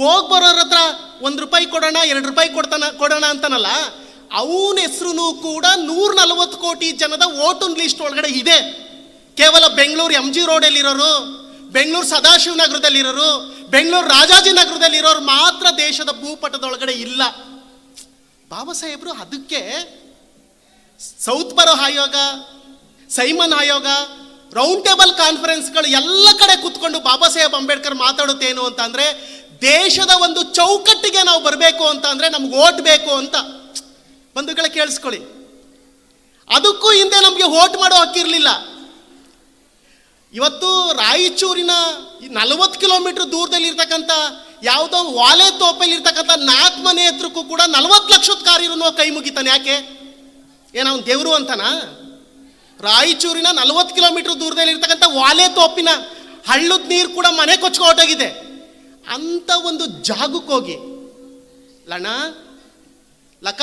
ಹೋಗ್ ಬರೋರ ಹತ್ರ ಒಂದು ರೂಪಾಯಿ ಕೊಡೋಣ, ಎರಡು ರೂಪಾಯಿ ಕೊಡ್ತಾನ, ಕೊಡೋಣ ಅಂತಾನಲ್ಲ, ಅವನ ಹೆಸರು ಕೂಡ ನೂರ ನಲವತ್ತು ಕೋಟಿ ಜನದ ಓಟನ್ ಲಿಸ್ಟ್ ಒಳಗಡೆ ಇದೆ. ಕೇವಲ ಬೆಂಗಳೂರು ಎಂ ಜಿ ರೋಡಲ್ಲಿರೋರು, ಬೆಂಗಳೂರು ಸದಾಶಿವನಗರದಲ್ಲಿರೋರು, ಬೆಂಗಳೂರು ರಾಜಾಜಿನಗರದಲ್ಲಿರೋರು ಮಾತ್ರ ದೇಶದ ಭೂಪಟದೊಳಗಡೆ ಇಲ್ಲ. ಬಾಬಾ ಸಾಹೇಬರು ಅದಕ್ಕೆ ಸೌತ್ ಬರೋ ಆಯೋಗ, ಸೈಮನ್ ಆಯೋಗ, ರೌಂಡ್ ಟೇಬಲ್ ಕಾನ್ಫರೆನ್ಸ್ಗಳು ಎಲ್ಲ ಕಡೆ ಕೂತ್ಕೊಂಡು ಬಾಬಾ ಸಾಹೇಬ್ ಅಂಬೇಡ್ಕರ್ ಮಾತಾಡುತ್ತೇನು ಅಂತ ಅಂದ್ರೆ ದೇಶದ ಒಂದು ಚೌಕಟ್ಟಿಗೆ ನಾವು ಬರಬೇಕು ಅಂತ ಅಂದರೆ ನಮ್ಗೆ ಓಟ್ ಬೇಕು ಅಂತ. ಬಂಧುಗಳ ಕೇಳಿಸ್ಕೊಳ್ಳಿ. ಅದಕ್ಕೂ ಹಿಂದೆ ನಮಗೆ ಓಟ್ ಮಾಡೋ ಹಕ್ಕಿರಲಿಲ್ಲ ಇವತ್ತು ರಾಯಚೂರಿನ ನಲವತ್ತು ಕಿಲೋಮೀಟರ್ ದೂರದಲ್ಲಿ ಇರ್ತಕ್ಕಂಥ ಯಾವುದೋ ವಾಲೆ ತೋಪಲ್ಲಿ ಇರ್ತಕ್ಕಂಥ ನಾಲ್ಕು ಮನೆ ಹತ್ರಕ್ಕೂ ಕೂಡ ನಲವತ್ತು ಲಕ್ಷದ ಕಾರಿರೋ ಕೈ ಮುಗಿತಾನೆ. ಯಾಕೆ? ಏನ ಅವನು ದೇವರು ಅಂತನಾ? ರಾಯಚೂರಿನ ನಲವತ್ತು ಕಿಲೋಮೀಟರ್ ದೂರದಲ್ಲಿ ಇರ್ತಕ್ಕಂಥ ವಾಲೆ ತೋಪಿನ ಹಳ್ಳದ ನೀರು ಕೂಡ ಮನೆ ಕೊಚ್ಕೊ ಹೊರ್ಟೋಗಿದೆ. ಅಂತ ಒಂದು ಜಾಗಕ್ಕೆ ಹೋಗಿ. ಲಣ, ಲಕ,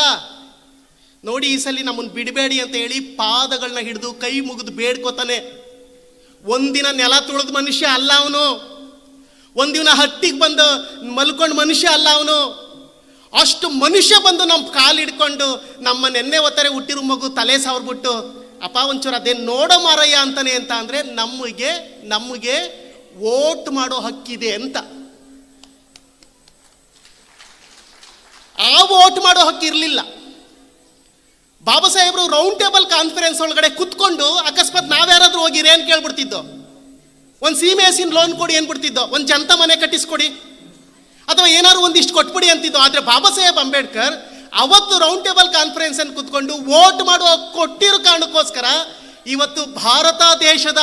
ನೋಡಿ ಈ ಸಲ ನಮ್ಮನ್ನು ಬಿಡಬೇಡಿ ಅಂತ ಹೇಳಿ ಪಾದಗಳನ್ನ ಹಿಡಿದು ಕೈ ಮುಗಿದು ಬೇಡ್ಕೋತಾನೆ. ಒಂದಿನ ನೆಲ ತುಳಿದ ಮನುಷ್ಯ ಅಲ್ಲ ಅವನು. ಒಂದಿನ ಹಟ್ಟಿಗೆ ಬಂದು ಮಲ್ಕೊಂಡು ಮನುಷ್ಯ ಅಲ್ಲ ಅವನು. ಅಷ್ಟು ಮನುಷ್ಯ ಬಂದು ನಮ್ಮ ಕಾಲು ಹಿಡ್ಕೊಂಡು ನಮ್ಮ ನೆನ್ನೆ ಒತ್ತರೆ ಹುಟ್ಟಿರೋ ಮಗು ತಲೆ ಸಾವಿರ್ಬಿಟ್ಟು, ಅಪ್ಪ ಒಂಚೂರು ಅದೇನು ನೋಡೋ ಮಾರಯ್ಯ ಅಂತಾನೆ ಅಂತ ಅಂದರೆ ನಮಗೆ ನಮಗೆ ವೋಟ್ ಮಾಡೋ ಹಕ್ಕಿದೆ ಅಂತ. ಆ ವೋಟ್ ಮಾಡೋ ಹಕ್ಕು ಇರಲಿಲ್ಲ. ಬಾಬಾ ಸಾಹೇಬ್ರು ರೌಂಡ್ ಟೇಬಲ್ ಕಾನ್ಫರೆನ್ಸ್ ಒಳಗಡೆ ಕುತ್ಕೊಂಡು ಅಕಸ್ಮಾತ್ ನಾವ್ಯಾರಾದ್ರೂ ಹೋಗಿರಿ ಏನು ಕೇಳ್ಬಿಡ್ತಿದ್ದೋ. ಒಂದು ಸೀಮೆ ಹಸಿನ ಲೋನ್ ಕೊಡಿ ಏನ್ ಬಿಡ್ತಿದ್ದೋ. ಒಂದು ಜನತಾ ಮನೆ ಕಟ್ಟಿಸ್ಕೊಡಿ. ಅಥವಾ ಏನಾದ್ರು ಒಂದಿಷ್ಟು ಕೊಟ್ಬಿಡಿ ಅಂತಿದ್ದೋ. ಆದ್ರೆ ಬಾಬಾ ಸಾಹೇಬ್ ಅಂಬೇಡ್ಕರ್ ಅವತ್ತು ರೌಂಡ್ ಟೇಬಲ್ ಕಾನ್ಫರೆನ್ಸ್ ಅನ್ನು ಕುತ್ಕೊಂಡು ವೋಟ್ ಮಾಡುವ ಕೊಟ್ಟಿರೋ ಕಾರಣಕ್ಕೋಸ್ಕರ ಇವತ್ತು ಭಾರತ ದೇಶದ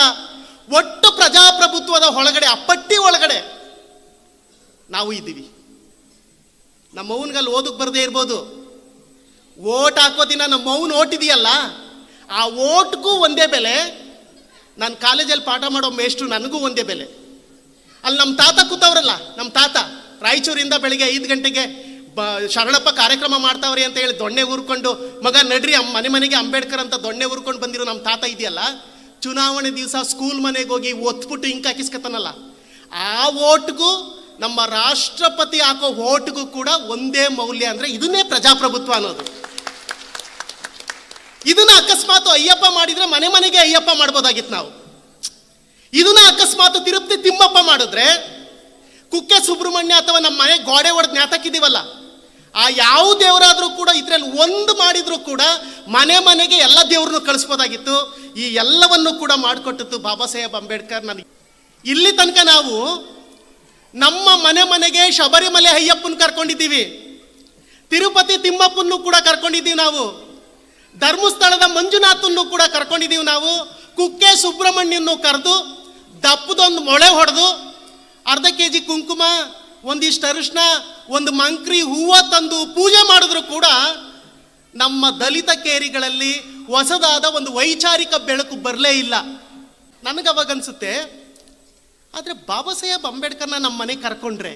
ಒಟ್ಟು ಪ್ರಜಾಪ್ರಭುತ್ವದ ಒಳಗಡೆ ಅಪ್ಪಟ್ಟಿ ಒಳಗಡೆ ನಾವು ಇದ್ದೀವಿ. ನಮ್ಮ ಮೌನ್ಗಲ್ಲಿ ಓದಕ್ಕೆ ಬರದೇ ಇರ್ಬೋದು. ಓಟ್ ಹಾಕೋ ದಿನ ನಮ್ಮ ಮೌನ್ ಓಟ್ ಇದೆಯಲ್ಲ ಆ ಓಟ್ಗೂ ಒಂದೇ ಬೆಲೆ. ನಾನು ಕಾಲೇಜಲ್ಲಿ ಪಾಠ ಮಾಡೋ ಮೇಷ್ಟ್ರು ನನಗೂ ಒಂದೇ ಬೆಲೆ. ಅಲ್ಲಿ ನಮ್ಮ ತಾತ ಕೂತವ್ರಲ್ಲ, ನಮ್ಮ ತಾತ ರಾಯಚೂರಿಂದ ಬೆಳಿಗ್ಗೆ ಐದು ಗಂಟೆಗೆ ಬ ಶರಣಪ್ಪ ಕಾರ್ಯಕ್ರಮ ಮಾಡ್ತಾವ್ರಿ ಅಂತ ಹೇಳಿ ದೊಣ್ಣೆ ಊರ್ಕೊಂಡು, ಮಗ ನಡ್ರಿ ಅಮ್ಮ ಮನೆ ಮನೆಗೆ ಅಂಬೇಡ್ಕರ್ ಅಂತ ದೊಣ್ಣೆ ಊರ್ಕೊಂಡು ಬಂದಿರೋ ನಮ್ಮ ತಾತ ಇದೆಯಲ್ಲ, ಚುನಾವಣೆ ದಿವಸ ಸ್ಕೂಲ್ ಮನೆಗೆ ಹೋಗಿ ಒತ್ಬಿಟ್ಟು ಇಂಕ್ ಹಾಕಿಸ್ಕೊತಾನಲ್ಲ ಆ ಓಟ್ಗೂ ನಮ್ಮ ರಾಷ್ಟ್ರಪತಿ ಹಾಕೋ ಓಟ್ಗೂ ಕೂಡ ಒಂದೇ ಮೌಲ್ಯ ಅಂದ್ರೆ ಇದನ್ನೇ ಪ್ರಜಾಪ್ರಭುತ್ವ ಅನ್ನೋದು. ಇದನ್ನ ಅಕಸ್ಮಾತ್ ಅಯ್ಯಪ್ಪ ಮಾಡಿದ್ರೆ ಮನೆ ಮನೆಗೆ ಅಯ್ಯಪ್ಪ ಮಾಡ್ಬೋದಾಗಿತ್ತು ನಾವು. ಇದನ್ನ ಅಕಸ್ಮಾತ್ ತಿರುಪತಿ ತಿಮ್ಮಪ್ಪ ಮಾಡಿದ್ರೆ ಕುಕ್ಕೆ ಸುಬ್ರಹ್ಮಣ್ಯ ಅಥವಾ ನಮ್ಮ ಮನೆ ಗೋಡೆ ಹೊಡೆದು ಜ್ಞಾತಕ್ಕಿದೀವಲ್ಲ, ಆ ಯಾವ ದೇವರಾದರೂ ಕೂಡ ಇದರಲ್ಲಿ ಒಂದು ಮಾಡಿದ್ರು ಕೂಡ ಮನೆ ಮನೆಗೆ ಎಲ್ಲ ದೇವ್ರನ್ನೂ ಕಳಿಸ್ಬೋದಾಗಿತ್ತು. ಈ ಎಲ್ಲವನ್ನು ಕೂಡ ಮಾಡಿಕೊಟ್ಟಿತ್ತು ಬಾಬಾ ಸಾಹೇಬ್ ಅಂಬೇಡ್ಕರ್ ನನಗೆ ಇಲ್ಲಿ ತನಕ ನಾವು ನಮ್ಮ ಮನೆ ಮನೆಗೆ ಶಬರಿಮಲೆ ಅಯ್ಯಪ್ಪನ ಕರ್ಕೊಂಡಿದ್ದೀವಿ. ತಿರುಪತಿ ತಿಮ್ಮಪ್ಪನ್ನು ಕೂಡ ಕರ್ಕೊಂಡಿದ್ದೀವಿ ನಾವು. ಧರ್ಮಸ್ಥಳದ ಮಂಜುನಾಥನ್ನು ಕೂಡ ಕರ್ಕೊಂಡಿದ್ದೀವಿ ನಾವು. ಕುಕ್ಕೆ ಸುಬ್ರಹ್ಮಣ್ಯನ್ನು ಕರೆದು ದಪ್ಪದೊಂದು ಮೊಳೆ ಹೊಡೆದು ಅರ್ಧ ಕೆ ಜಿ ಕುಂಕುಮ, ಒಂದಿಷ್ಟು ಅರಿಶಿನ ಒಂದು ಮಂಕ್ರಿ ಹೂವ ತಂದು ಪೂಜೆ ಮಾಡಿದ್ರು ಕೂಡ ನಮ್ಮ ದಲಿತ ಕೇರಿಗಳಲ್ಲಿ ಹೊಸದಾದ ಒಂದು ವೈಚಾರಿಕ ಬೆಳಕು ಬರಲೇ ಇಲ್ಲ. ನನಗವಾಗ ಅನ್ಸುತ್ತೆ ಆದರೆ ಬಾಬಾ ಸಾಹೇಬ್ ಅಂಬೇಡ್ಕರ್ನ ನಮ್ಮ ಮನೆಗೆ ಕರ್ಕೊಂಡ್ರೆ.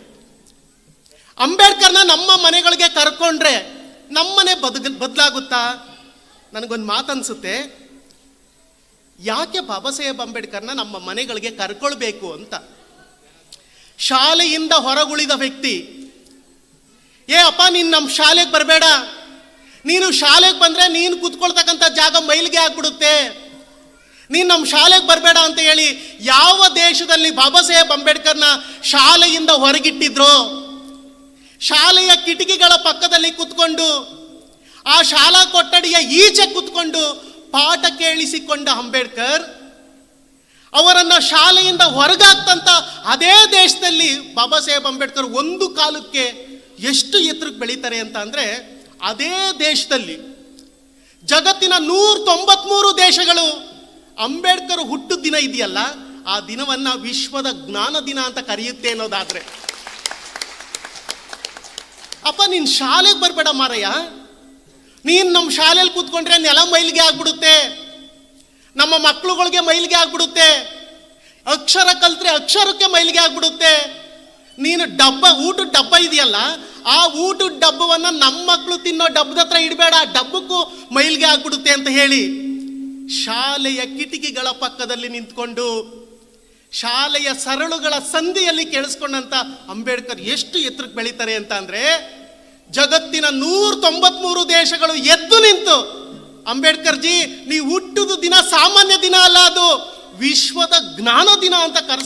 ಅಂಬೇಡ್ಕರ್ನ ನಮ್ಮ ಮನೆಗಳಿಗೆ ಕರ್ಕೊಂಡ್ರೆ ನಮ್ಮನೆ ಬದಗ, ಬದಲಾಗುತ್ತಾ? ನನಗೊಂದು ಮಾತನ್ಸುತ್ತೆ. ಯಾಕೆ ಬಾಬಾ ಸಾಹೇಬ್ ಅಂಬೇಡ್ಕರ್ನ ನಮ್ಮ ಮನೆಗಳಿಗೆ ಕರ್ಕೊಳ್ಬೇಕು ಅಂತ? ಶಾಲೆಯಿಂದ ಹೊರಗುಳಿದ ವ್ಯಕ್ತಿ, ಏ ಅಪ್ಪ, ನೀನು ನಮ್ಮ ಶಾಲೆಗೆ ಬರಬೇಡ. ನೀನು ಶಾಲೆಗೆ ಬಂದರೆ ನೀನು ಕೂತ್ಕೊಳ್ತಕ್ಕಂಥ ಜಾಗ ಮೈಲಿಗೆ ಆಗ್ಬಿಡುತ್ತೆ. ನೀನು ನಮ್ಮ ಶಾಲೆಗೆ ಬರಬೇಡ ಅಂತ ಹೇಳಿ ಯಾವ ದೇಶದಲ್ಲಿ ಬಾಬಾ ಸಾಹೇಬ್ ಅಂಬೇಡ್ಕರ್ನ ಶಾಲೆಯಿಂದ ಹೊರಗಿಟ್ಟಿದ್ರು, ಶಾಲೆಯ ಕಿಟಕಿಗಳ ಪಕ್ಕದಲ್ಲಿ ಕುತ್ಕೊಂಡು, ಆ ಶಾಲಾ ಕೊಠಡಿಯ ಈಚೆ ಕೂತ್ಕೊಂಡು ಪಾಠ ಕೇಳಿಸಿಕೊಂಡ ಅಂಬೇಡ್ಕರ್, ಅವರನ್ನು ಶಾಲೆಯಿಂದ ಹೊರಗಾಕ್ತಂತ ಅದೇ ದೇಶದಲ್ಲಿ ಬಾಬಾ ಸಾಹೇಬ್ ಅಂಬೇಡ್ಕರ್ ಒಂದು ಕಾಲಕ್ಕೆ ಎಷ್ಟು ಎತ್ತರಕ್ಕೆ ಬೆಳೀತಾರೆ ಅಂತ ಅಂದರೆ ಅದೇ ದೇಶದಲ್ಲಿ ಜಗತ್ತಿನ ನೂರ ತೊಂಬತ್ಮೂರು ದೇಶಗಳು ಅಂಬೇಡ್ಕರ್ ಹುಟ್ಟು ದಿನ ಇದೆಯಲ್ಲ, ಆ ದಿನವನ್ನ ವಿಶ್ವದ ಜ್ಞಾನ ದಿನ ಅಂತ ಕರೆಯುತ್ತೆ ಅನ್ನೋದಾದ್ರೆ. ಅಪ್ಪ, ನೀನು ಶಾಲೆಗೆ ಬರಬೇಡ ಮಾರಯ್ಯ. ನೀನ್ ನಮ್ಮ ಶಾಲೆಯಲ್ಲಿ ಕೂತ್ಕೊಂಡ್ರೆ ನೆಲ ಮೈಲಿಗೆ ಆಗ್ಬಿಡುತ್ತೆ. ನಮ್ಮ ಮಕ್ಕಳುಗಳಿಗೆ ಮೈಲಿಗೆ ಆಗ್ಬಿಡುತ್ತೆ. ಅಕ್ಷರ ಕಲ್ತ್ರೆ ಅಕ್ಷರಕ್ಕೆ ಮೈಲಿಗೆ ಆಗ್ಬಿಡುತ್ತೆ. ನೀನು ಡಬ್ಬ, ಊಟದ ಡಬ್ಬ ಇದೆಯಲ್ಲ, ಆ ಊಟದ ಡಬ್ಬವನ್ನ ನಮ್ಮ ಮಕ್ಕಳು ತಿನ್ನೋ ಡಬ್ಬದ ಹತ್ರ ಇಡಬೇಡ ಡಬ್ಬಕ್ಕೂ ಮೈಲಿಗೆ ಆಗ್ಬಿಡುತ್ತೆ ಅಂತ ಹೇಳಿ. ಶಾಲೆಯ ಕಿಟಕಿಗಳ ಪಕ್ಕದಲ್ಲಿ ನಿಂತ್ಕೊಂಡು, ಶಾಲೆಯ ಸರಳುಗಳ ಸಂಧಿಯಲ್ಲಿ ಕೇಳಿಸ್ಕೊಂಡಂತ ಅಂಬೇಡ್ಕರ್ ಎಷ್ಟು ಎತ್ತರಕ್ಕೆ ಬೆಳೀತಾರೆ ಅಂತ ಅಂದ್ರೆ, ಜಗತ್ತಿನ ನೂರ ತೊಂಬತ್ಮೂರು ದೇಶಗಳು ಎದ್ದು ನಿಂತು, ಅಂಬೇಡ್ಕರ್ ಜಿ ನೀವು ಹುಟ್ಟುದು ದಿನ ಸಾಮಾನ್ಯ ದಿನ ಅಲ್ಲ ಅದು, ವಿಶ್ವದ ಜ್ಞಾನ ದಿನ ಅಂತ ಕರೆಸ್